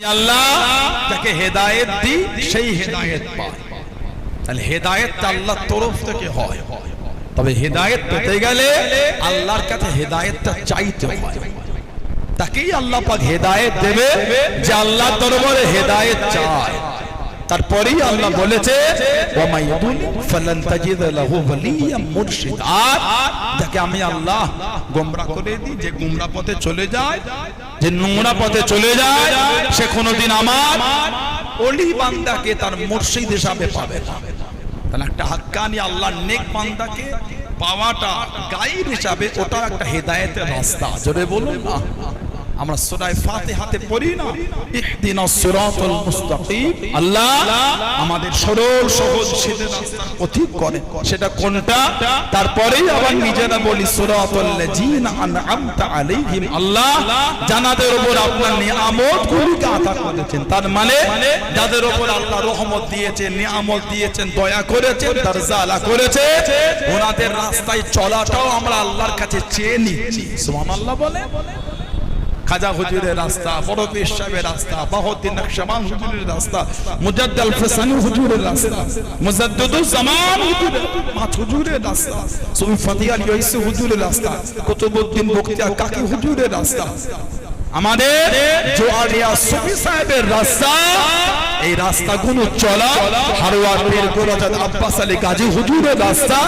আল্লাহ দি সেই পায় তাহলে আল্লাহর তরফ থেকে হয়। তবে পেতে গেলে আল্লাহর কাছে চাইতে হয়। তাকেই আল্লাহ পাক দেবে যে আল্লাহ দরবারে চায়। তারপরেই আল্লাহ বলেছে যাকে আমি আল্লাহ গোমরা করে দিই, যে গোমরা পথে চলে যায় যে নোংরা পথে চলে যায়, সে কোনোদিন আমার অলি বান্দাকে তার মুর্শিদ হিসাবে পাবে তাহলে একটা হাক্কানি আল্লাহ নেক বান্দাকে পাওয়াটা গাইড হিসাবে ওটা একটা হেদায়েতের রাস্তা। জোরে বলুন না। আমরা সূরা ফাতিহাতে পড়ি না। ইহদিনাস সিরাতাল মুস্তাকিম। আল্লাহ আমাদের সরল সহজ রাস্তার পথিক করে। সেটা কোনটা? তারপরেই আবার নিজেরা বলি, সিরাতাল লাযিনা আনআমতা আলাইহিম। আল্লাহ জানাদের উপর আপনার নিয়ামত গুলিকে আতা করেছেন। তার মানে যাদের উপর আল্লাহ রহমত দিয়েছেন, নিয়ামত দিয়েছেন, দয়া করেছেন দরজা আলা করেছে ওনাদের রাস্তায় চলাটাও আমরা আল্লাহর কাছে চেয়ে নিচ্ছি। সুবহানাল্লাহ বলে খাজা হুজুরের রাস্তা বড় পীর সাহেবের রাস্তা, বাহুদ্দিন নকশবন্দ হুজুরের রাস্তা, মুজাদ্দাল ফসানি হুজুরের রাস্তা মুজাদ্দিদুল জামান হুজুরের মাছ হুজুরের রাস্তা, সুফি ফাতিয়া ইয়াইসি হুজুরের রাস্তা, কুতুবউদ্দিন বখতিয়ার কাকি হুজুরের রাস্তা। আমাদের জোয়ারিয়া সুফি সাহেবের রাস্তা, এই রাস্তাগুলো চলা হারওয়ার পীর গোরাজাদ আব্বাস আলী গাজী হুজুরের রাস্তা,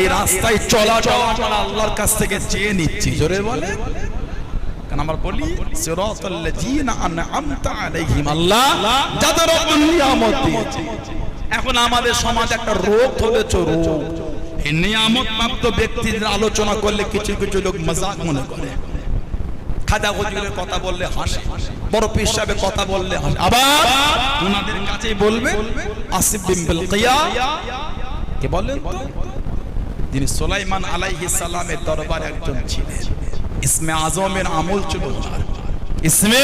এই রাস্তায় চলাটা আমরা আল্লাহর কাছ থেকে চেয়ে নিচ্ছি। জোরে বলে আমরা বলি সিরাতাল্লাযীনা আনআমতা আলাইহিম আল্লাহ। যাদের উপর নিয়ামত দিয়েছে এখন আমাদের সমাজ একটা রোগ ধরেছে রোগ এই নিয়ামত প্রাপ্ত ব্যক্তিদের আলোচনা করলে কিছু কিছু লোক মজাক মনে করে। খাজা হুজুরের কথা বললে হাসে বড় পীর সাহেবের কথা বললে হাসে। আবার ওনাদের কাছেই বলবে আসিফ বিন বিলকিয়া। কে বলেন তো? যিনি সুলাইমান আলাইহিস সালামের দরবারে একজন ছিলেন। ইসমে আজমের আমল ছিল। ওনার ইসমে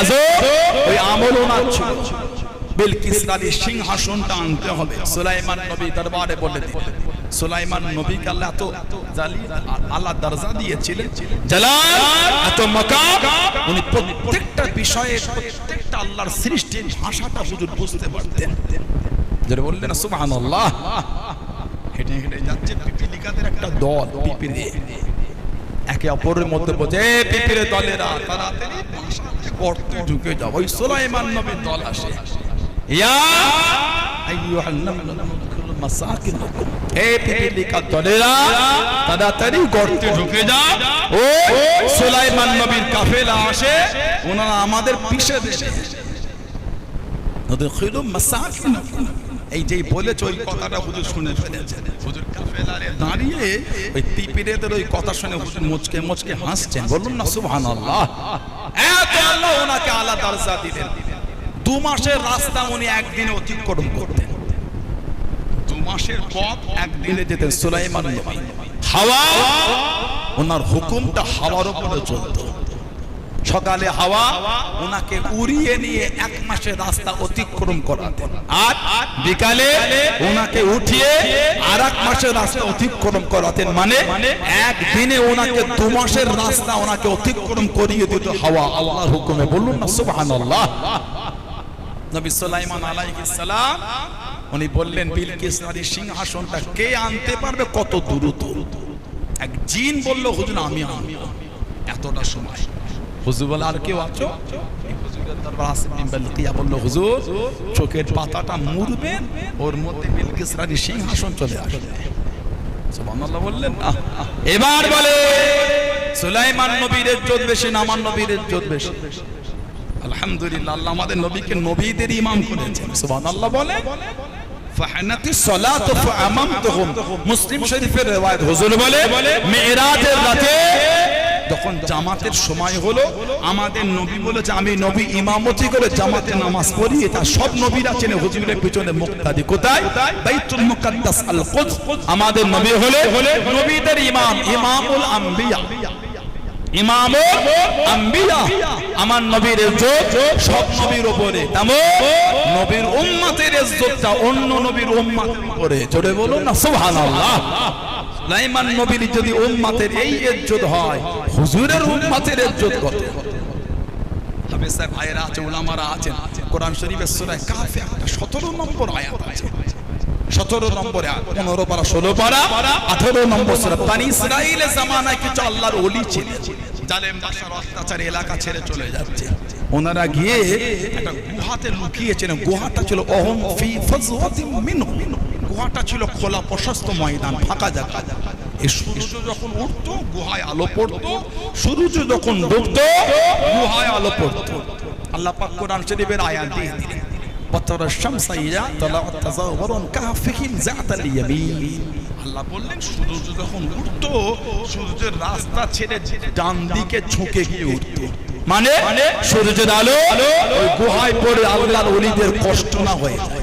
আজম? ওই আমল ওনার ছিল। বিলকিস রানীর সিংহাসনটা আনতে হবে। সুলাইমান নবী দরবারে বলে দিলেন। সুলাইমান নবীকে আল্লাহ এত জালি আল্লাহ দরজা দিয়েছিলেন। জালাল এত মাকাম। উনি প্রত্যেকটা বিষয়ে প্রত্যেকটা আল্লাহর সৃষ্টির ভাষাটা হুজুর বুঝতে পারতেন। যারা বললেন সুবহানাল্লাহ। হেঁটে হেঁটে যাচ্ছে পিপিলিকাদের একটা দল পিপিলি। একে অপরের মধ্যে এ পিপিরে দলেরা তাড়াতাড়ি ঢুকে যাও। ওই সুলাইমান নবীর দল আসে। ইয়া পিপিলিকা দলেরা তাড়াতাড়ি গর্তে ঢুকে যাও। ও সুলাইমান নবীর কাফেলা আসে, ওনারা আমাদের পিছে দেশে। এই যে বলেছে, ওই কথাটা হুজুর শুনে ফেলেছেন। হুজুর দাঁড়িয়ে ওই তিপিরেদের ওই কথা শুনে মুচকে মুচকে হাসছেন। বলুন না আল্লাহ ওনাকে আলা দরজা দিলেন। দু মাসের রাস্তা উনি একদিনে অতিক্রম করতেন। হাওয়া, ওনার হুকুমটা হাওয়ার উপরে চলতো। সকালে হাওয়া ওনাকে উড়িয়ে নিয়ে এক মাসের রাস্তা অতিক্রম করাতেন। আর বিকালে ওনাকে উঠিয়ে আর এক মাসের রাস্তা অতিক্রম করাতেন। মানে একদিনে ওনাকে দু মাসের রাস্তা ওনাকে অতিক্রম করিয়ে দিত হাওয়া। আল্লাহর হুকুমে বলুন না, সুবহানাল্লাহ। নবী সুলাইমান আলাইহিস সালাম, উনি বললেন, বিলকিস নারীর সিংহাসনটা কে আনতে পারবে? কত দ্রুত। এক জিন বলল, হুজুর, আমি এতটা সময়। হুজুর বলে, আর কেউ আছো? চোখের পাতাটা ওর মধ্যে সিংহাসন চলে আসবে। এবার বলে, সুলাইমান বেশি বেশি। আলহামদুলিল্লাহ, আল্লাহ আমাদের নবীকে নবীদের ইমাম করেছেন। সুবহানাল্লাহ বলে মুসলিম শরীফের riwayat হুজুর বলে মিরাজের রাতে যখন জামাতের সময় হলো, আমাদের নবী বলেছে, আমি নবী ইমামতি করে জামাতে নামাজ পড়ি, এটা সব নবীরা চেনে, হুজুরের পিছনে মুক্তাদি কোথায়? বাইতুল আল কুদস আমাদের নবী হলে নবীদের ইমাম, ইমামুল আম্বিয়া। আমার নবীর সব নবীর উপরে। নবীর অন্য নবীর উম্মতের উপরে। জোরে বলুন না, সুবহানাল্লাহ। সুলাইমান নবীর যদি উম্মতের এই ইজ্জত হয়, হুজুরের উম্মতের ইজ্জত কত? মুরব্বী সাহেব, ভাইয়েরা আছে ওলামারা আছেন। কোরআন শরীফের সূরা কাফে একটা 17 নম্বর আয়াত আছে। সতেরো নম্বরে পনেরো পারা, ষোলো পারা, আঠেরো নম্বর সূরা। বানি ইসরাইলের জামানায় কিছু আল্লাহর ওলি ছিলেন, জালেম বাদশার অত্যাচার এলাকা ছেড়ে চলে যাচ্ছে। ওনারা গিয়ে একটা গুহাতে লুকিয়েছেন গুহাটা ছিল অহম ফি ফাজওয়াতিন মিনহু। গুহাটা ছিল খোলা প্রশস্ত ময়দান ফাঁকা জায়গা এই সূর্য যখন উঠতো গুহায় আলো পড়তো সূর্য যখন ডুবতো গুহায় আলো পড়তো আল্লাহ পাক কোরআন শরীফের আয়াত দিয়ে দিলেন وترى الشمس إذا طلعت تزاور عن كهفهم ذات اليمين আল্লাহ বললেন সূর্য যখন উঠতো সূর্যের রাস্তা ছেড়ে ডান দিকে ঝুঁকে গিয়ে উঠতো মানে সূর্যের আলো ওই গুহায় পড়ে আল্লাহর ওলিদের কষ্ট না হয়ে যায়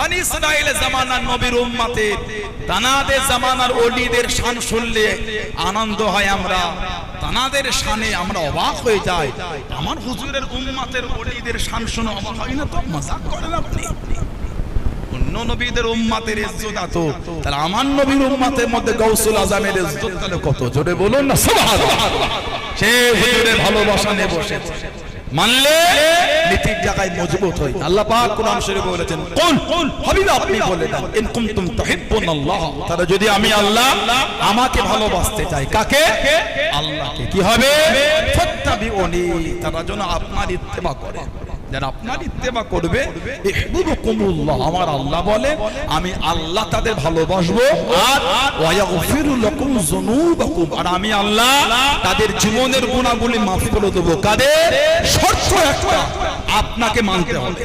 বানি ইসরাইলের জামানার নবীর উম্মাতে তানাদের জামানার ওলিদের শান শুনলে আনন্দ হয় আমরা। তানাদের শানে আমরা অবাক হয়ে যাই। আমার হুজুরের উম্মাতের ওলিদের শান শুনে অবাক হয় না তো? মজাক করেন আপনি। অন্য নবীদের উম্মাতের ইজ্জত এত। তাহলে আমার নবীর উম্মাতের মধ্যে গৌসুল আজমের ইজ্জত তাহলে কত? জোরে বলুন না, সুবহানাল্লাহ। সে হুজুরের ভালোবাসা নিয়ে বসেছে। মানলে নীতির জায়গায় মজবুত হই। আল্লাহ পাক কোরআন শরীফে বলেছেন কোন কোন হাবিব আপনি বলে দেন ইন কুনতুম তুহিব্বুন আল্লাহ। তারা যদি আমি আল্লাহ আমাকে ভালোবাসতে চাই কাকে? আল্লাহকে। কি হবে? ফাত্তাবিউনি তারা যেন আপনার ইত্তেবা করে। যারা আমি আল্লাহ তাদের ভালোবাসবো, আর আমি আল্লাহ তাদের জীবনের গুনাহগুলি মাফ করে দেব। কাদের? আপনাকে মানতে হবে।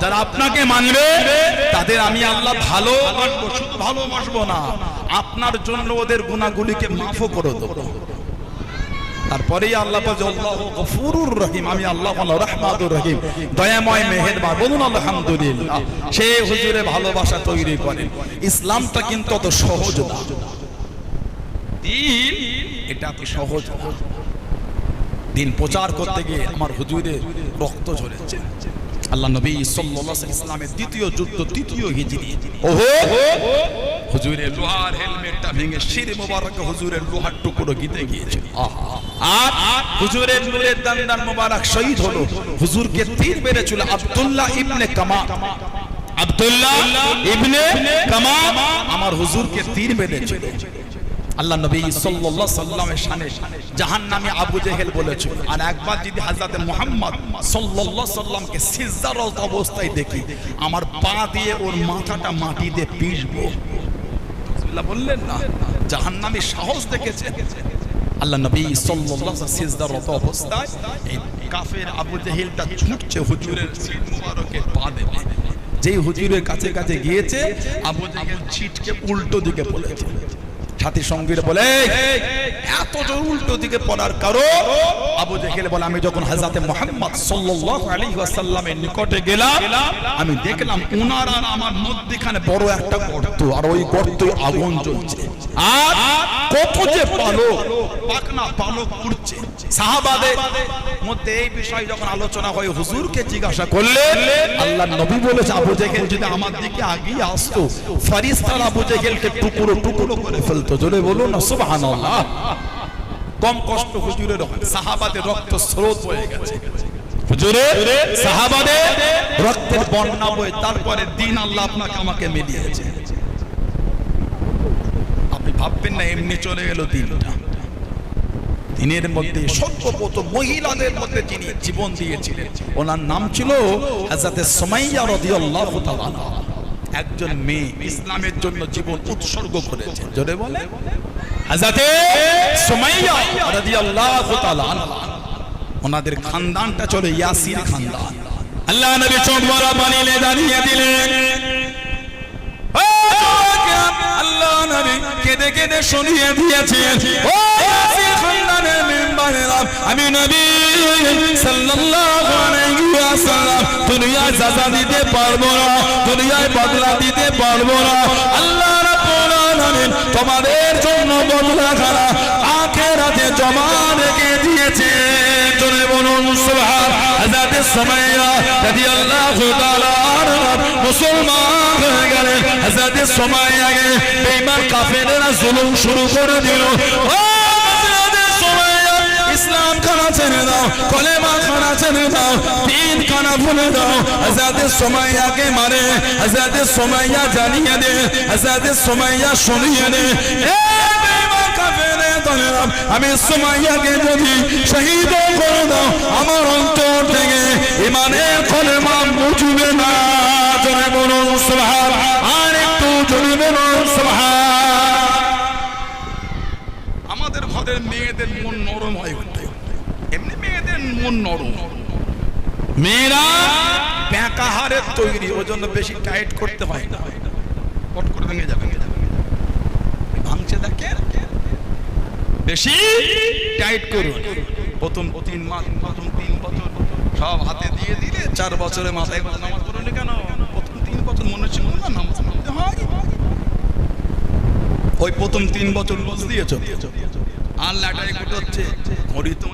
যারা আপনাকে মানবে, তাদের আমি আল্লাহ ভালো ভালোবাসবো না। আপনার জন্য ওদের গুনাহগুলিকে মাফও করে দেবো। তারপরেই আল্লাহ গফুরুর রহিম। আমি আল্লাহ হলো রহমাতুর রহিম। দয়াময় বলুন, আলহামদুলিল্লাহ। সে হুজুরে ভালোবাসা তৈরি করেন ইসলামটা কিন্তু অত সহজ দিন সহজ দিন প্রচার করতে গিয়ে আমার হুজুরের রক্ত ঝরেছে। আল্লাহ নবী সাল্লাল্লাহু আলাইহি ইসলামের দ্বিতীয় যুদ্ধ, তৃতীয় হিজরি। ওহো! হুজুরের লোহার হেলমেটটা ভেঙে শির মোবারক হুজুরের লোহার টুকরো গিতে গিয়েছে। আর হুজুরের নূরের দান্দান মোবারক শহীদ হলো। হুজুরকে তীর মেরেছিল আব্দুল্লাহ ইবনে কামা। আব্দুল্লাহ ইবনে কামা। আমার হুজুরকে তীর মেরেছিল আল্লাহ নবী সাল্লাল্লাহু সাল্লামের শানে জাহান্নামী আবু জেহেল বলেছিল আর একবার যদি হযরত মুহাম্মদ সাল্লাল্লাহু সাল্লামকে সিজদারত অবস্থায় দেখি আমার পা দিয়ে ওর মাথাটা মাটি দিয়ে পিষবো। বিসমিল্লাহ বললেন না সাহস আল্লাহ নবী সাল্লাল্লাহু সিজদারত অবস্থায় এই কাফের আবু ছুটছে হুজুরের যেই হুজুরের কাছে কাছে গিয়েছে, আবু জাহিল ছিটকে উল্টো দিকে পড়েছে সাথী সঙ্গীর বলে এত জোর উল্টো দিকে পড়ার কারণ? আবু জেহেল বলে আমি যখন হাজাতে মোহাম্মদ সাল্লাল্লাহু আলাইহি ওয়াসাল্লামের নিকটে গেলাম আমি দেখলাম উনার আর আমার মধ্যখানে বড় একটা গর্ত আর ওই গর্তে আগুন জ্বলছে। আর কত যে পালক পাকনা পালক সাহাবাদের মধ্যে এই বিষয় যখন আলোচনা হয় হুজুরকে জিজ্ঞাসা করলে আল্লাহ নবী বলেছে আবু জেহেল যদি আমার দিকে আগিয়ে আসতো ফারিস্তারা আবু জেহেলকে টুকরো টুকরো করে ফেলতো। জোরে বলুন না সুবহানাল্লাহ। কম কষ্ট হুজুরের হয়। সাহাবাদের রক্ত স্রোত হয়ে গেছে। হুজুরে সাহাবাদের রক্তের বন্যা বয়ে তারপরে দিন আল্লাহ আপনাকে আমাকে মিলিয়েছে। ভাববেন না এমনি চলে গেল দিনটা। দিনের মধ্যে সর্বপ্রথম মহিলাদের মধ্যে যিনি জীবন দিয়েছিলেন ওনার নাম ছিল হাজরাতে সুমাইয়া রাদিয়াল্লাহু তাআলা। একজন মেয়ে ইসলামের জন্য জীবন উৎসর্গ করেছে জোরে বলে হাজরাতে সুমাইয়া রাদিয়াল্লাহু তাআলা ওনাদের খানদানটা চলে ইয়াসির খানদান। আল্লাহ নবী চোখ বড় বানিয়ে দাঁড়িয়ে দিলেন। সাজা দিতে পারব না, দুনিয়ায় বদলা দিতে পারব না। আল্লাহ রাব্বুল আলামিন তোমাদের জন্য বদলা খানা আখেরাতে জমা রেখে দিয়েছে জনে বলুন সুবহান জুলুম শুরু করে দিল। আমি সুমাইয়াকে যদি শহীদ করে দাও আমার অন্তর ইমানের কলেমা মুছবে না। জনে বলুন, সুবহান। আর একটু জনে বলুন আমাদের ঘরের মেয়েদের মন নরম হয় এমনি মেয়েদের মন নরম। মেয়েরা প্যাঁকাহারের তৈরি, ওই জন্য বেশি টাইট করতে হয় না। কট করে ভেঙে যাবে। ভাঙছে দেখে? বেশি টাইট করুন। প্রথম তিন মাস, প্রথম তিন বছর। সব হাতে দিয়ে দিলে চার বছরে মাথায় করে নামাজ পড়লে কেন? প্রথম তিন বছর মনে ছিল না নামাজ পড়তে হয়। ওই প্রথম তিন বছর লস দিয়েছ। আর ল্যাটারি ঘড়ি তো